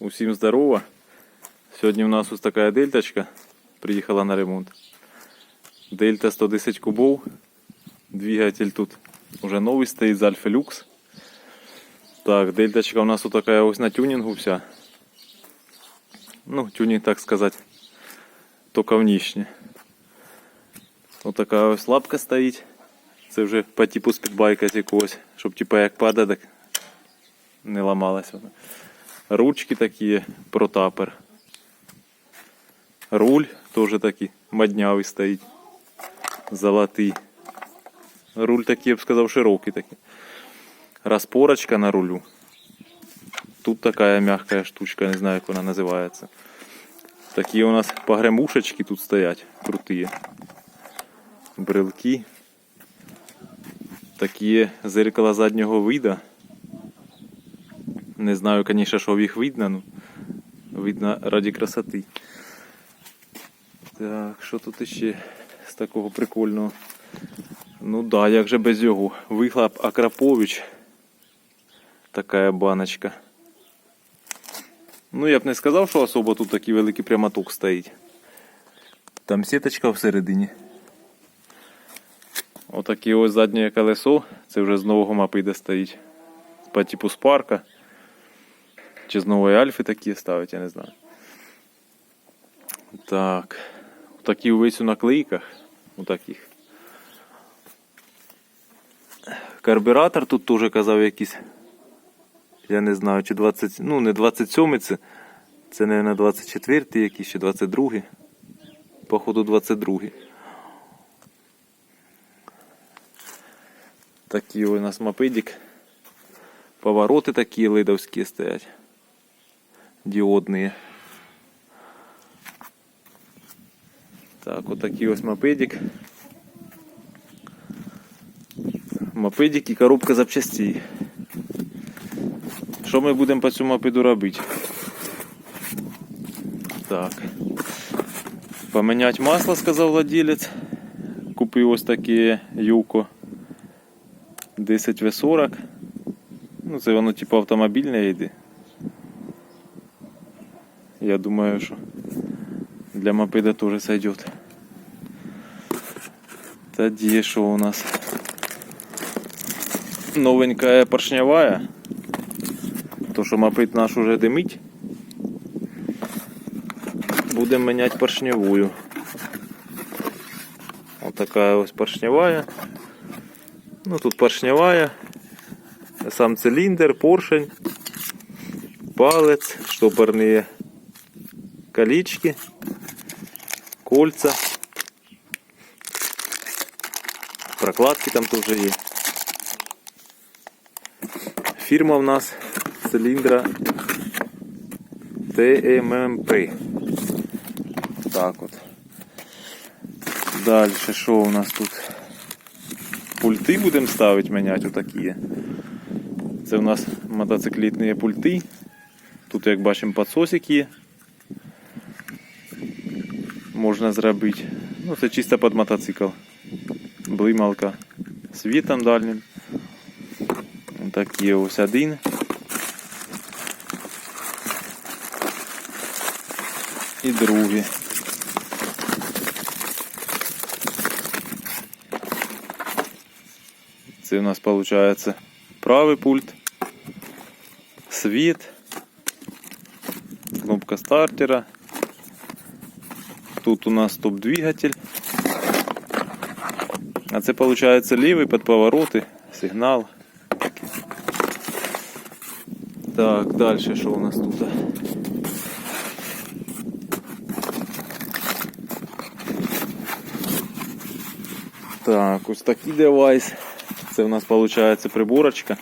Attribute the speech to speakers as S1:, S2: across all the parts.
S1: Усім здорово. Сьогодні у нас ось така дельточка приїхала на ремонт. Дельта 110 кубов. Двигатель тут уже новий стоїть з Альфа Люкс. Так, дельточка у нас ось така ось на тюнінгу вся. Ну, тюнінг, так сказати, тільки внішнє. Ось така ось лапка стоїть. Це вже по типу спідбайка якогось, щоб типу як падає, так не ламалась вона. Ручки такі, протапер. Руль теж такий моднявий стоїть. Золотий. Руль такий, я б сказав, широкий такий. Распорочка на рулю. Тут такая мягкая штучка, не знаю, як вона називається. Такі у нас погремушечки тут стоять, крутые. Брелки. Такі зеркала заднього вида. Не знаю, конечно, що їх видно, ну видно ради красоти. Так, що тут іще з такого прикольного? Ну да, як же без його. Вихлоп Акрапович. Така баночка. Ну, я б не сказав, що особо тут такий великий прямоток стоїть. Там сіточка всередині. Отаке ось заднє колесо. Це вже з нового мапида стоїть. По типу спарка. Чи з нової альфи такі ставить, я не знаю. Так. Такі увесь у наклейках. У таких. Карбюратор тут теж казав якийсь. Я не знаю, чи 20. Ну, не 27 це. Це, мабуть, 24 якийсь, чи 22. Походу 22. Такий у нас мопедик. Повороти такі лидовські стоять. Діодні. Так, от такий ось мопедик. Мопедик і коробка запчастей. Що ми будемо по цьому мопеду робити? Так. Поміняти масло, сказав владелець. Купив ось таке юко 10 В40. Ну, це воно типу автомобільне йде. Я думаю, що для мопеда тоже сойдет. Тоді що у нас? Новенькая поршневая. То, що мопед наш уже димить. Будемо міняти поршневую. Вот такая ось поршневая. Ну тут поршневая. Сам цилиндр, поршень, палец, штопорные колечки, кольца. Прокладки там тоже есть. Фирма у нас цилиндра ТММП. Так вот. Дальше що у нас тут? Пульти будемо ставити, міняти отакі. Це у нас мотоциклетні пульти. Тут, як бачимо, підсосик є. Можна зробити. Ну, це чисто під мотоцикл. Блималка світом дальнім. Такі ось один. І другий. Це у нас виходить правий пульт, світ, кнопка стартера. Тут у нас стоп-двигатель. А це виходить лівий під повороти, сигнал. Так, далі що у нас тут? Так, ось такий девайс. Це у нас виходить приборочка.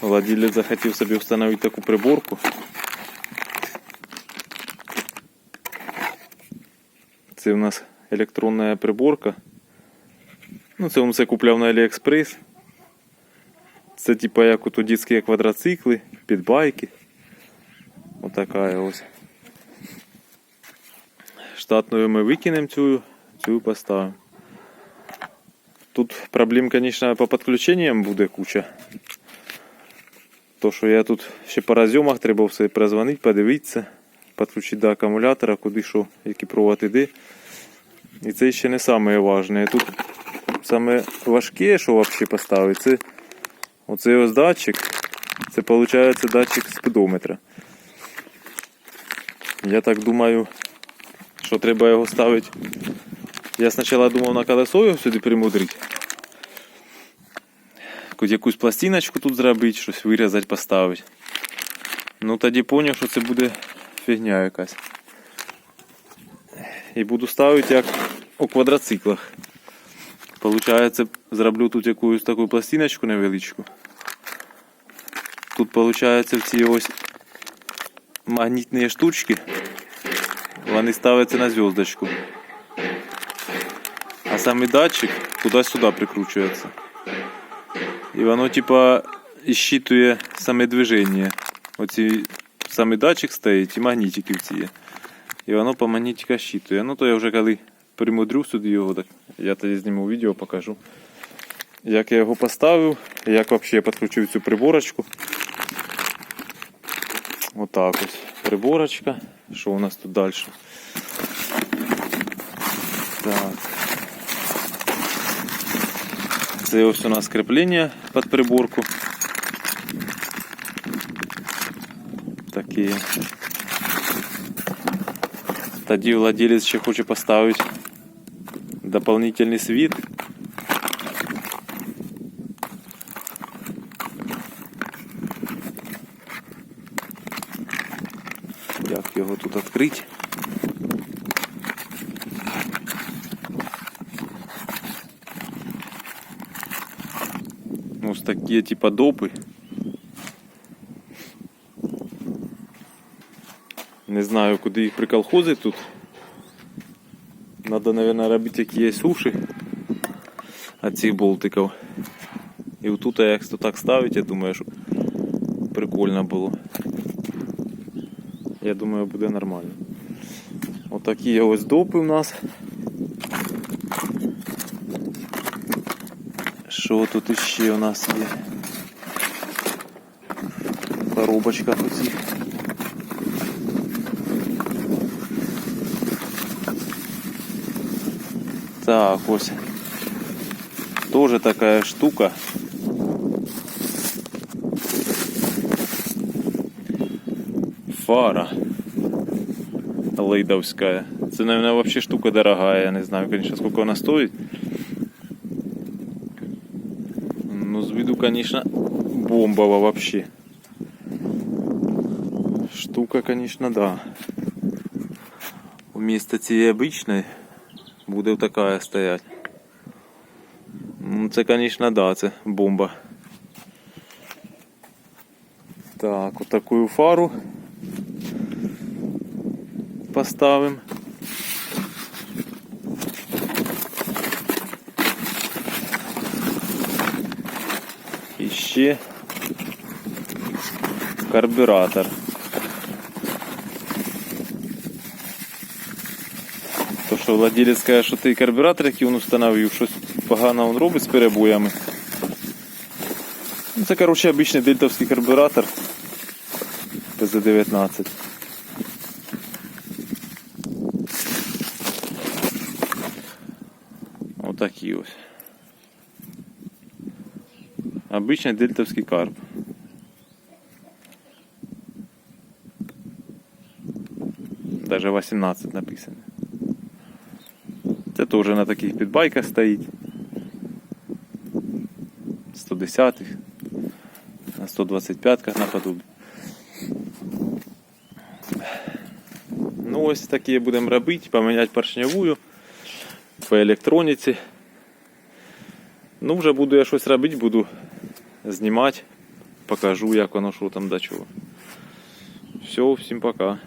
S1: Владелець захотів собі встановити таку приборку. Це у нас електронна приборка. Ну, це все купляв на Аліекспрес. Це типа як от у дитячі квадроцикли, підбайки. Отака ось. Штатною ми викинемо цю, цю поставимо. Тут проблем, конечно, по подключениям буде куча. То, що я тут ще по розйомах треба все прозвонити, подивитися, підключити до акумулятора, куди що, який провод іде. І це ще не важне. Тут саме важке, що взагалі поставити, це оцей ось датчик. Це виходить датчик спідометра. Я так думаю, що треба його ставити. Я спочатку думав на колесо його сюди примудрити. Якусь пластиночку тут зробити, щось вирізати, поставити. Ну тоді зрозумів, що це буде фігня якась. І буду ставити як у квадроциклах. Получається, зроблю тут якусь таку пластиночку невеличку. Тут получається в ці ось магнітні штучки. Вони ставляться на зв'язочку. А самий датчик туди-сюди прикручується. І воно типа щитує саме движення. Оці саме датчик стоїть і магнітики в ці. І воно по магнітика щитує. Ну то я вже коли примудрю сюди його, так я тоді зніму відео, покажу. Як я його поставив, як взагалі я підключив цю приборочку. Отак ось приборочка. Що у нас тут далі? Так. Це ось у нас кріплення під приборку. Такі. Тоді владелець ще хоче поставити дополнительний світ. Як його тут відкрити? Ось такі типа допи. Не знаю, куди їх приколхозить тут. Надо, наверное, робити якісь уші от цих болтиків. І отут, як то так ставить, я думаю, що прикольно було. Я думаю, буде нормально. Отакі ось допи у нас. Що тут іще у нас є? Коробочка оці. Так, ось. Тоже такая штука. Фара. Лейдовская. Це, наверное, вообще штука дорогая. Я не знаю, конечно, сколько она стоит. Ну, с виду, конечно, бомбово вообще. Штука, конечно, да. Вместо цієї обичної буде така стоять. Ну, Це, звісно, да, це бомба. Так, от фару поставимо. І ще карбюратор. Що владелець каже, що той карбюратор, який він встановив, щось погано він робить з перебоями. Ну, Це, коротше, обичний дельтовський карбюратор ТЗ-19. Отакий ось. Обичний дельтовський карп. Даже 18 написано. Це теж на таких підбайках стоїть. 110-х, на 125-ках наподобі. Ну ось такі будемо робити, поміняти поршневую по електроніці. Ну, вже буду я щось робити, буду знімати, покажу, як воно що там до чого. Все, всім пока.